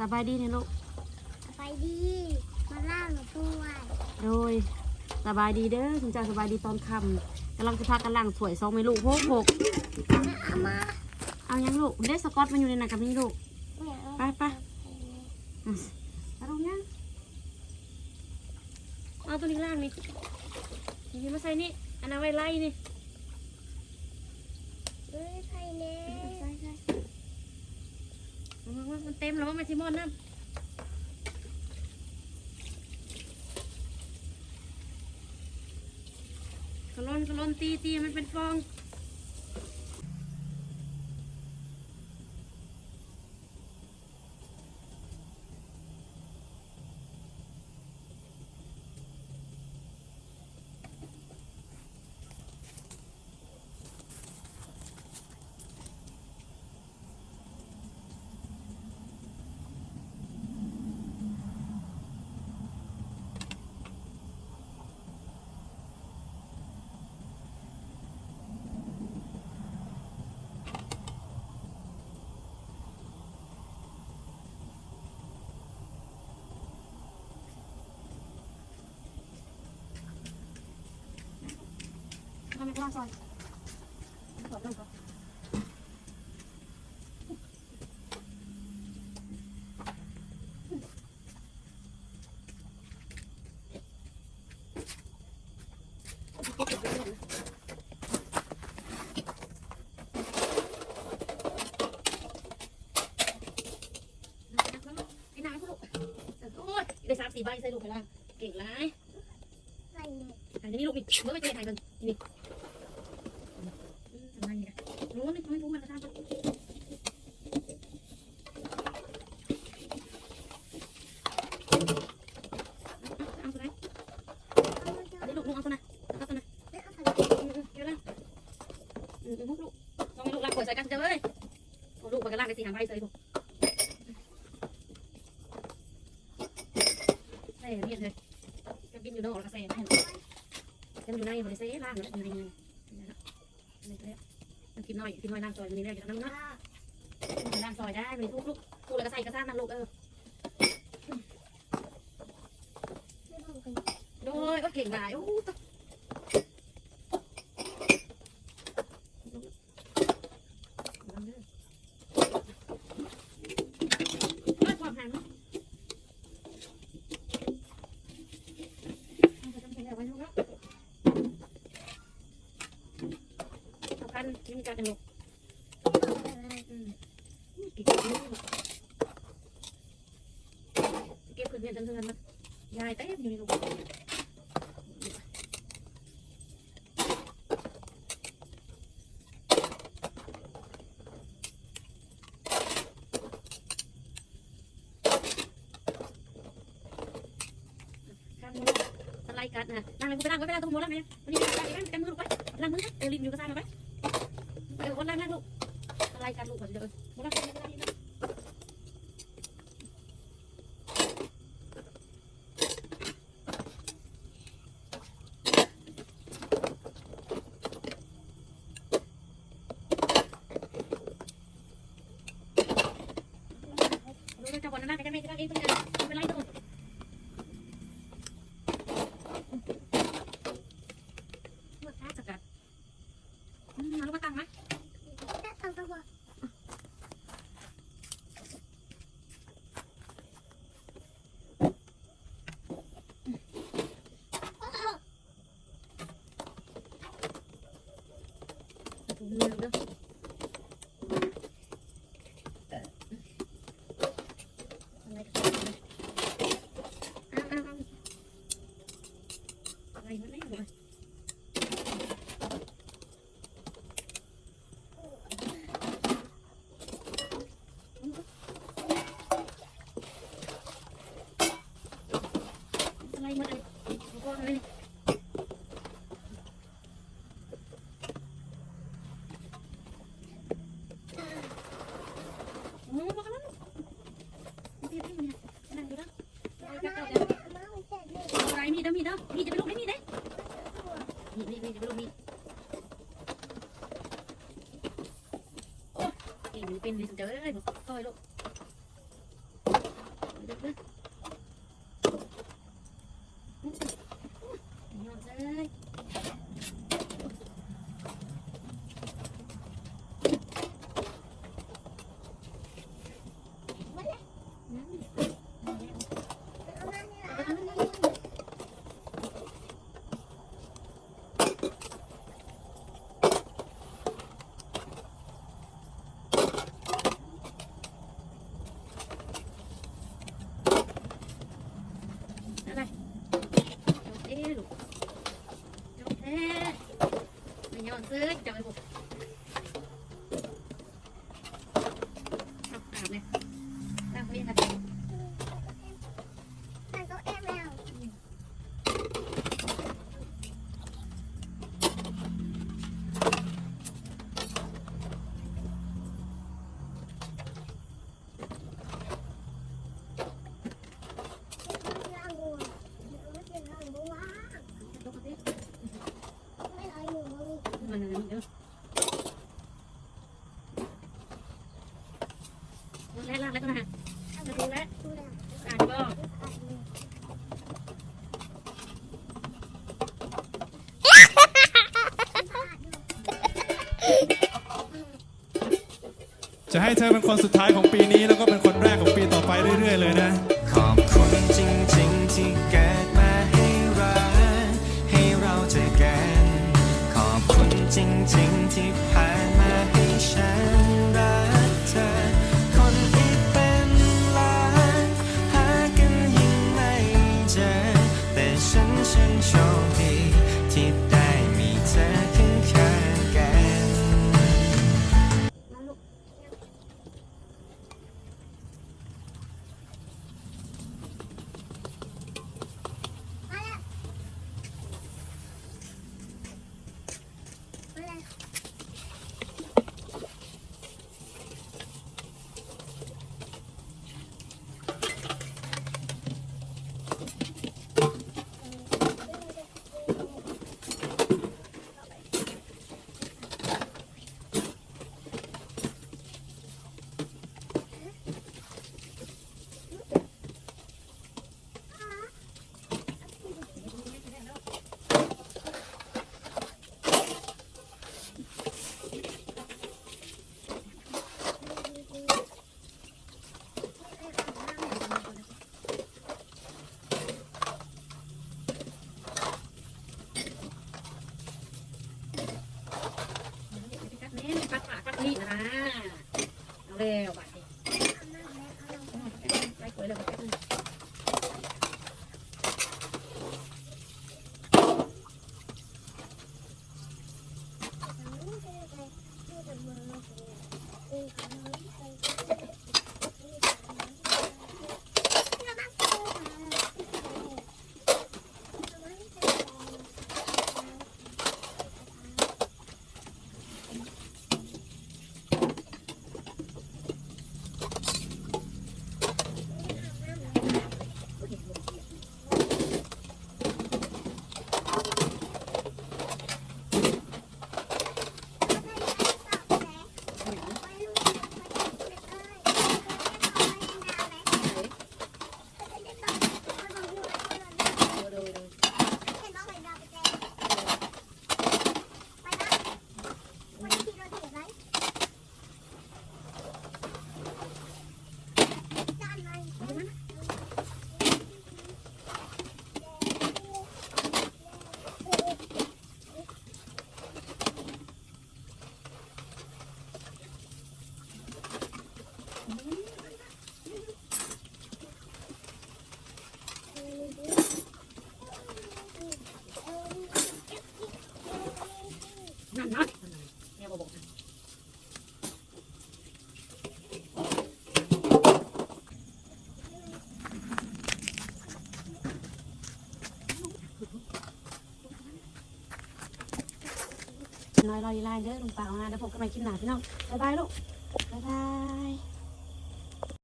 สบายดีเนี่ยลูก ไปดีมาล่าหนูด้วยโดยสบายดีเด้อคุณจ้าสบายดีตอนค่ำกำลังจะพากันล้างถ้วยซองไม่ลูกหกหกเอามาเอายังลูกเด้สกอตมันอยู่ในนั้นกับนี่ลูกเนี่ยเอาไปไปอืมเอาตรงยังเอาตัวนี้ล่างนี่นี่มาใส่นี่อันนั้นไว้ไล่นี่ เอ้ยไทยเน่ใส่ใส่เอา มันเต็มแล้วว่ามันซิมอนะกระลนกระลนตีตีมันเป็นฟอง ทำไมกล้าซอยขอต้นก่อนไอ้นายพวกลูกโอ้ยได้สามสี่ใบใส่ลูกไปละเก่งไรไทยเน่อันนี้ลูกอีกเมื่อไปเจอไทยกันนี่ ไม่ไม่รู้มันจะทำเอาตัวไหน เอามา อันนี้ลูกลูกเอาตัวไหนเอาตัวไหน ไม่เอาไป เดี๋ยวนะอืมลูกลูกต้องให้ลูกล้างขวดใส่กันเจ้าเอ้ยลูกไปกันล้างในสี่หางใบใส่ลูกใส่เนี่ยเลยก็กินอยู่นอกแล้วก็ใส่ไม่เห็นกันอยู่ใน บริษัทล้างอยู่ในนี้มันกินน้อยนน้อยล้างซอยมันนี่ได้จากนั้นเนาะนั่งซอยได้มันลูกลูกลูกแล้วก็ใส่กระซ่านั่นลูกเออไม่ต้องกันโดยก็เก่งหลายโอ้ตความหันสำคัญยิ่งการกันลูก อะไร เก็บ ขึ้นเรียนจนเทือนมายายเต้มอยู่ในลูกข้ามมือสไลด์กัดนะนั่งเลยกูไ Makanya, kan. มีดมีดมีดจะไปลูกได้มีดได้มีดมีดจะไปลูกมีดโอ้ยมีเป็นดิสเจอร์เลยต่อยลูก จะให้เธอเป็นคนสุดท้ายของปีนี้ แล้วก็เป็นคนแรกของปีต่อไปเรื่อย ๆ เลยนะ ขอบคุณจริง ๆ ที่แก นี่อ่าแล้วไปไปกล้วยเลยกัดนี่ เร็วเร็ว นั่นนั่นเนี่ยบอก น้อย รอลีลายเด้อลุงเปล่านะเดี๋ยวพบกันใหม่คลิปหน้าพี่น้องบ๊ายบายลูกบ๊ายบาย